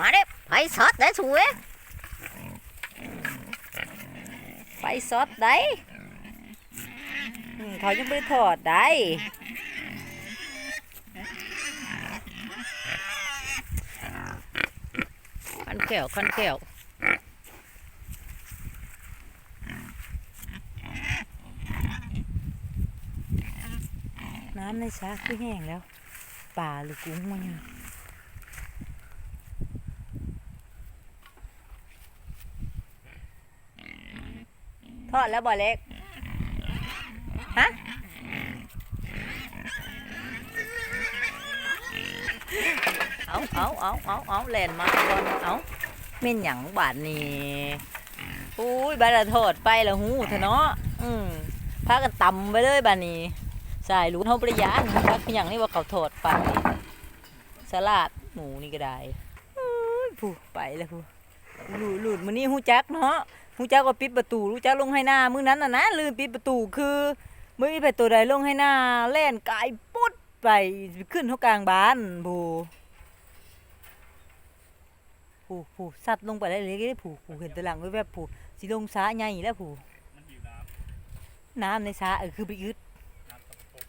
มาเด้ไปสอดได้สวยไปสอดได้อืมเขายังไม่ถอดได้คันแก้วคันแก้วน้ำในสระคือแห้งแล้วป่าหรือกุ้งมัน ยทอดแล้วบ่อเล็ก ฮะ เอาเอาเอาเอาเอาแล่นมาก่อนเอาเม่นหยังบาดนี่อุ้ยบาดละทอดไปแล้วหูเถอะเนาะ อืมพากันตำไปเลยบาดนี้ใส่รู้เท่าประยัดพักอหย่างนี้ว่าเขาทอดไปสลัดหมูนี่ก็ได้อุ้ยผู้ไปแล้วผู้หลุดหลุดมันนี่หูจักเนาะ หูจักว่าปิดประตูรู้จักลงให้หน้ามื้อนั้นน่ะนะลืมปิดประตูคือมื้อนี้ไปตัวใดลงให้หน้าแล่นกายปุ๊ดไปขึ้นเท่ากลางบ้านผู้ผู้ผู้สัตว์ลงไปได้เลยได้ผู้ผู้เห็นแตะหลังแวบๆผู้สิลงสาใหญ่แล้วผู้น้ำในสาเออคือไปอึดำน้ำตกปก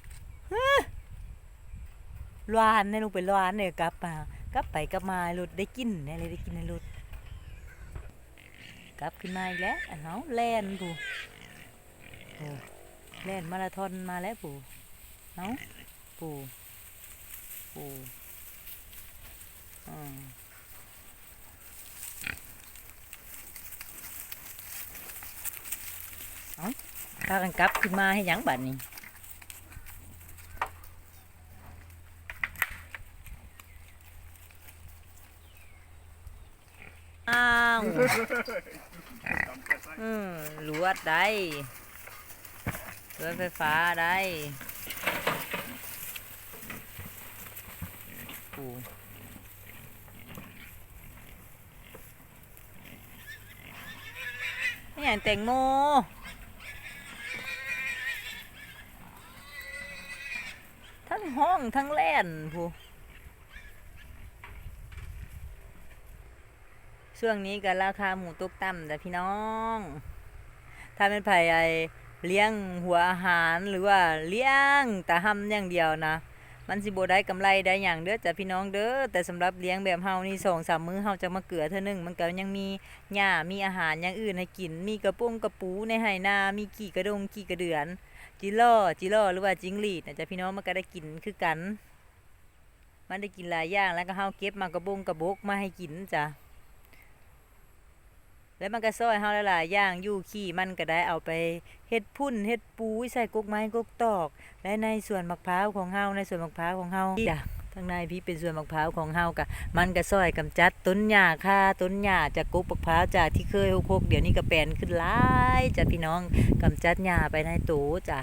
ลวานเนี่ยลงไปลวานเนี่ยกลับมากลับไปกลับมารถได้กินเนี่ยเลยได้กินในรถ กลับขึ้นมาอีกแล้วอันเนาแล่นผู้โอ้แล่นมาราธอนมาแล้วผู้เนาผู้ผู้อืมเอาพากันกลับขึ้นมาให้ยังบัดนี้ อ้าว ตำกระไซ อืมลวดได้ลวดไฟฟ้าได้โอ้นี่อย่างแตงโมทั้งห้องทั้งแล่นผู้ ช่วงนี้ก็ราคาหมูตกต่ำแต่พี่น้อง ถ้าเป็นไผ่ไอเลี้ยงหัวอาหารหรือว่าเลี้ยงแต่ห้ำอย่างเดียวนะ มันสิบ่ได้กำไรได้อย่างเด้อจ้ะพี่น้องเด้อแต่สำหรับเลี้ยงแบบเฮานี่สองสามมื้อเฮาจะมาเกลือเท่านึงมันก็ยังมีหญ้ามีอาหารอย่างอื่นให้กิน มีกระปุ้งกระปูในไหนา มีกี่กระดงกี่กระเดือน จิล่อจิล่อหรือว่าจิงหรีดนะจ้ะพี่น้องมันก็ได้กินคือกัน มันได้กินหลายอย่างแล้วก็เฮาเก็บมากระบงกระบกมาให้กินจ้ะ แล้วมันก็ซอยเฮาหลายๆอย่างอยู่ขี้มันก็ได้เอาไปเฮ็ดพุ่นเฮ็ดปูใส่กกไม้กกตอก และในสวนมะพร้าวของเฮาในสวนมะพร้าวของเฮาจ้ะทางในพี่เป็นสวนมะพร้าวของเฮากะมันก็ซอยกำจัดต้นหญ้าค่าต้นหญ้าจากกกมะพร้าวจากที่เคยหกเดี๋ยวนี้ก็แปลนขึ้นหลายจ้ะพี่น้องกำจัดหญ้าไปในโตจ้ะ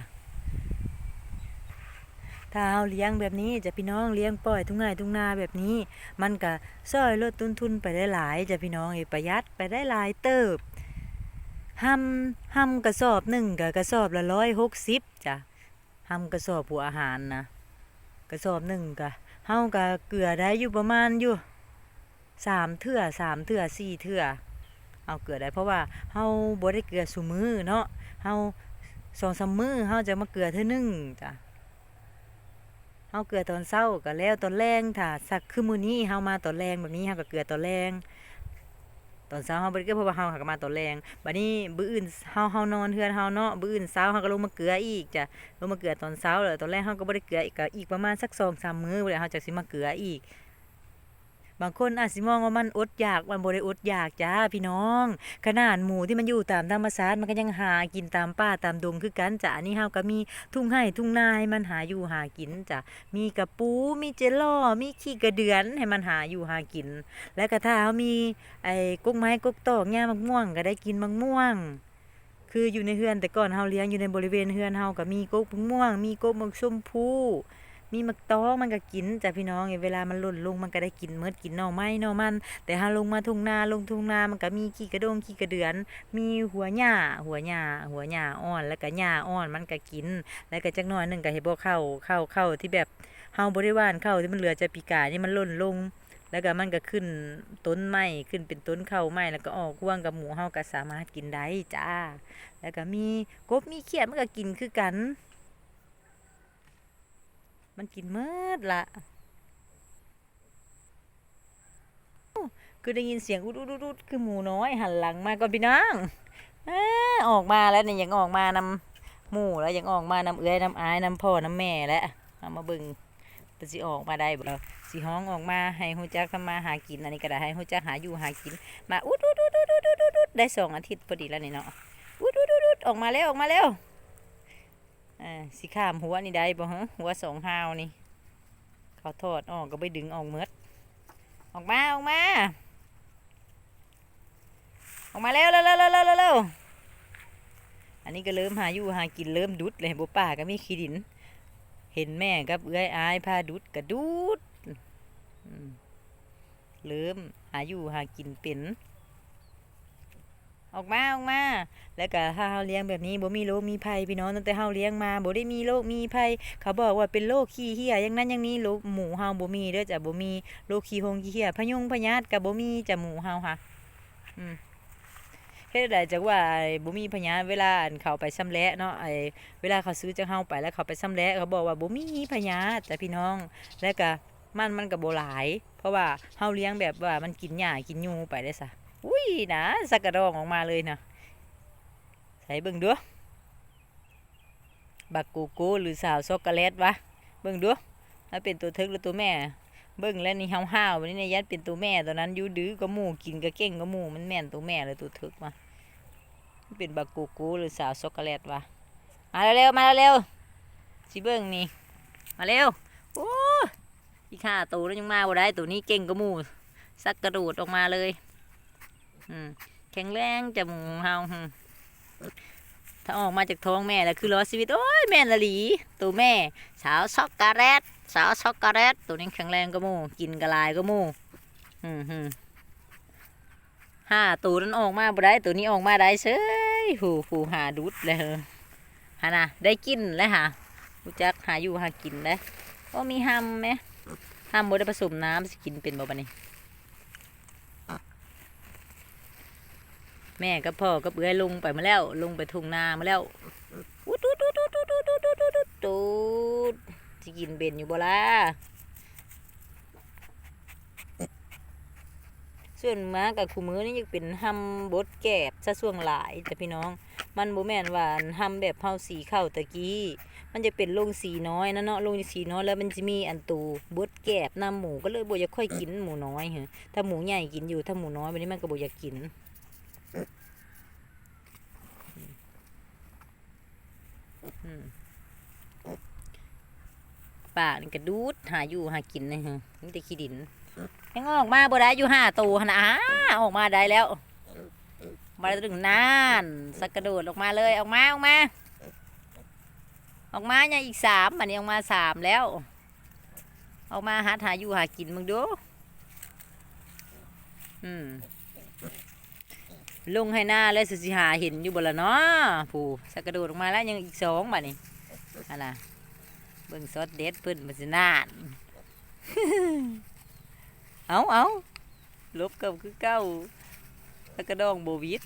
ถ้าเฮาเลี้ยงแบบนี้จะพี่น้องเลี้ยงปล่อยทุ่งไร่ทุ่งนาแบบนี้ มันก็ซอยลดต้นทุนไปได้หลายจะพี่น้องอประหยัดไปได้หลายเติบห้ำห้ำกระสอบหนึ่งกับกระสอบละร้อยหกสิบจ้ะห้ำกระสอบหัวอาหารนะกระสอบหนึ่งกะเฮากะเกลือได้อยู่ประมาณอยู่สามเถื่อสามเถื่อสี่เถื่อเอาเกลือได้เพราะว่าเฮาบ่ได้เกลือสุมือเนาะเฮาสองสามมือเฮาจะมาเกลือเท่านึงจ้ะ เฮาเกลือตอนเช้าก็แล้วตอนแรงถ้าสักคือมื้อนี้เฮามาตอนแรงแบบนี้เฮาก็เกลือตอนแรงตอนเช้าเฮาบ่ได้เกลือเพราะว่าเฮาหาก็มาตอนแรงบัดนี้บื้ออื่นเฮาเฮานอนเฮือนเฮาเนาะบื้ออื่นเช้าเฮาก็ลงมาเกลืออีกจ้ะลงมาเกลือตอนเช้าแล้วตอนแรกเฮาก็บ่ได้เกลืออีกก็อีกประมาณสัก2-3มื้อแล้เฮาจักสิมาเกลืออีก บางคนอาจสิมองว่ามันอดอยากมันบ่ได้อดอยากจ้าพี่น้อง ขนาดหมูที่มันอยู่ตามธรรมชาติมันก็ยังหากินตามป่าตามดงคือกันจ้ะอันนี้เฮาก็มีทุ่งไร่ทุ่งนาให้มันหาอยู่หากินจ้ะมีกระปูมีเจลอมีขี้กระเดือนให้มันหาอยู่หากิน และก็ถ้าเขามีไอ้กุกไม้กุกตอกหญ้ามะม่วงก็ได้กินมะม่วงคืออยู่ในเฮือนแต่ก่อนเฮาเลี้ยงอยู่ในบริเวณเฮือนเฮาก็มีกกมะม่วง มีกกมะชมพู มีมักตอกมันก็กินจ้ะพี่น้องเวลามันหล่นลงมันก็ได้กินเมดกินหน่อไม้หน่อมัน แต่ถ้าลงมาทุ่งนาลงทุ่งนามันก็มีขี้กระดงขี้กระเดือน มีหัวหญ้าหัวหญ้าหัวหญ้าอ่อนแล้วก็หญ้าอ่อนมันก็กิน แล้วก็จักหน่อยหนึงก็เฮ็บ่เข้าเข้าเข้าที่แบบเฮาบริวารเข้าที่มันเหลือจะปีกานี่มันหล่นลงแล้วก็มันก็ขึ้นต้นไม้ขึ้นเป็นต้นเข้าไม้แล้วก็ออกห่วงกับหมูเฮาก็สามารถกินได้จ้า แล้วก็มีกบมีเขียดมันก็กินคือกันันกินมืดละคือได้ยินเสียงอุดุดุดุดคือหมูน้อยหันหลังมาก่อนพี่น้องออกมาแล้วเนี่ยยังออกมานำหมูแล้วยังออกมานำเอื้อยนำอายนำพ่อนำแม่แล้วเอามาบึงเป็สิออกมาได้บ่สิห้องออกมาให้ฮู้จักทำมาหากินอันนี้ก็ได้ให้ฮู้จักหาอยู่หากิน มาอุดุดุดุดุดอุดอุดอุดได้สองอาทิตย์พอดีแล้วนี่เนาะอุดุดุดอุดออกมาแล้วออกมาแล้ว อ่าสิข้ามหัวนี่ได้บ่ฮะหัวสองหาวนี่ เขาทอดออกก็ไปดึงออกเมดออกมาออกมา ออกมาแล้วเร็วเร็วเร็วเร็วเร็วอันนี้ก็เริ่มหาอยู่หากินเริ่มดุดเลยบ่ป่าก็มีขี้ดิน เห็นแม่กับเอื้อยอายพาดุดก็ดุดเริ่มหาอยู่หากินเป็น ออกมาออกมา แล้วก็ถ้าเฮาเลี้ยงแบบนี้บ่มีโรคมีภัยพี่น้องตั้งแต่เฮาเลี้ยงมาบ่ได้มีโรคมีภัยเขาบอกว่าเป็นโรคขี้เหี้ยอย่างนั้นอย่างนี้โรคหมูเฮาบ่มีเด้อจ้ะบ่มีโรคขี้หงขี้เหี้ยพยุงพยาธิก็บ่มีจ้ะหมูเฮาค่ะ อืมเฮ็ดได้จักว่าบ่มีพยานเวลาอันเขาไปซ้ำแหละเนาะไอ้เวลาเขาซื้อจากเฮาไปแล้วเขาไปซ้ำแหละเขาบอกว่าบ่มีพยานจ้ะพี่น้อง แล้วก็มันมันก็บ่หลาย เพราะว่าเฮาเลี้ยงแบบว่ามันกินหญ้ากินยูไปได้ซะ อุ้ยนะสักกระดองออกมาเลยนะใส่เบิ่งดูบักกูกูหรือสาวช็อกโกแลตวะเบิ่งดูถ้าเป็นตัวทึกหรือตัวแม่ เบิ่งแล้วนี่ห้าวๆวันนี้ในยัดเป็นตัวแม่ตอนนั้นยูดื้อก็หมูกินก็เก่งก็หมูมันแม่นตัวแม่เลยตัวทึกมาเป็นบักกูกูหรือสาวช็อกโกแลตวะมาเร็วๆมาเร็วๆสิเบิ้งนี่มาเร็วโอ้ยอีกห้าตัวแล้วยังมาบ่ได้ตัวนี้เก่งก็หมูสักกระโดดออกมาเลย แข็งแรงจะมูเฮาถ้าออกมาจากท้องแม่แล้วคือรอชีวิตโอ้ยแม่ละหลี ตัวแม่ สาวช็อกโกแลตสาวช็อกโกแลตตัวนี้แข็งแรงก็มูกินกระลายก็มูอืมฮึห้าตัวนั้นออกมาบ่ได้ตัวนี้ออกมาได้เฉยหูหูหาดุดเลยฮะนะได้กินแล้วฮะรู้จักหาอยู่หากินได้ก็มีห้ำไหมห้ำบ่ได้ผสมน้ำสกินเป็นบ่บัดนี้ แม่กับพ่อกับเอื้อยลงไปมาแล้ว ลงไปทุ่งนามาแล้วอุดอุดอุดอุดอุดอุดอุดอุดตูดสิกินเป็นอยู่บ่ล่ะส่วนมากับคู่มือนี่ยังเป็นหำบดแกบซะส่วงหลายจ้ะพี่น้อง มันบ่แม่นว่าหำแบบเฮาสีเข้าตะกี้ มันจะเป็นลงสีน้อยนะเนาะลงสีน้อยแล้วมันจะมีอันตูบดแกบนำหมูก็เลยบ่อยากค่อยกินหมูน้อยเหรอถ้าหมูใหญ่กินอยู่ถ้าหมูน้อยวันนี้มันก็บ่อยากกินอืม ปากนี่กระดูดหาอยู่หากินนะฮะมันจะขี้ดินยังออกมาบ่ได้อยู่ห้าตัวหั่นนะอ้าออกมาได้แล้ว มาถึงนานสักกระโดดออกมาเลยออกมาออกมา ออกมาเนี่ยอีกสามอันนี้ออกมาสามแล้ว ออกมาหาหาอยู่หากินมึงดู อืม ลงให้หน้าเลยสุสิหาเห็นอยู่บ่ละเนาะผู้สักกระโดดออกมาแล้วยังอีกสองบัดนี้อันน่ะเบิ่งซอสเด็ดเพิ่นมันสินานเอาเอาลบกับคือเก้าแล้วก็ดองโบวิด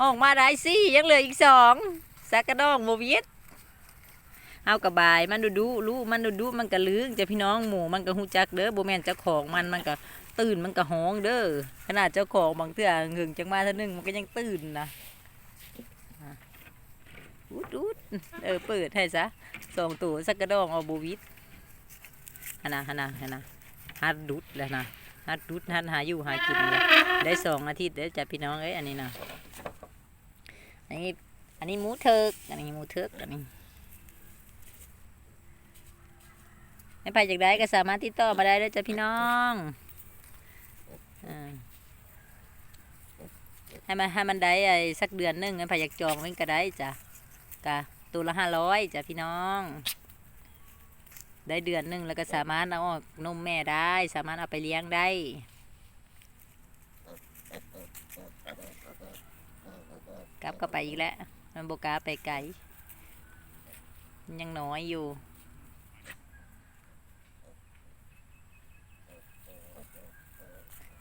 ออกมาได้สิยังเหลืออีกสองสักกระดองโบวิดเอากระบายมันดูดูรู้มันดูดูมันก็ลืงจะพี่น้องหมูมันก็หูจักเด้อโบแมนเจ้าของมันมันก็ ตื่นมันก็ห้องเด้อขนาดเจ้าของบางเทื่อหึงจังมาท่านึงมันก็ยังตื่นนะอุดอุดเออเปิดให้ซะสองตัวสักกระดองเอาโบวิดฮะนะฮะนะฮะนะฮัดดุดแล้วนะฮัดดุดฮัดหาอยู่หากินเลยได้สองอาทิตย์เด้จ้ะพี่น้องเอ้ยอันนี้นะอันนี้อันนี้หมูเถิกอันนี้หมูเถิกอันนี้ไม่ไปจากใดก็สามารถติดต่อมาได้ด้อจ้ะพี่น้อง ให้มันให้มันได้ไอ้สักเดือนหนึงให้ไปอยากจองไว้ก็ได้จ้ะกะตัวละห้าร้อยจ้ะพี่น้อง ได้เดือนหนึ่งแล้วก็สามารถเอาออกนมแม่ได้ สามารถเอาไปเลี้ยงได้กลับก็ไปอีกแล้วมันโบก้าไปไกลมันยังน้อยอยู่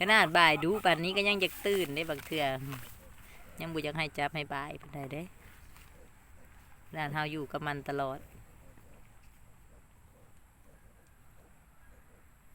ขนาดบ่ายดูป่านนี้ก็ยังจะตื่นได้บางเทื่อยังบุอยากให้จับให้บ่ายปานใดเด้ด้านเฮาอยู่กับมันตลอด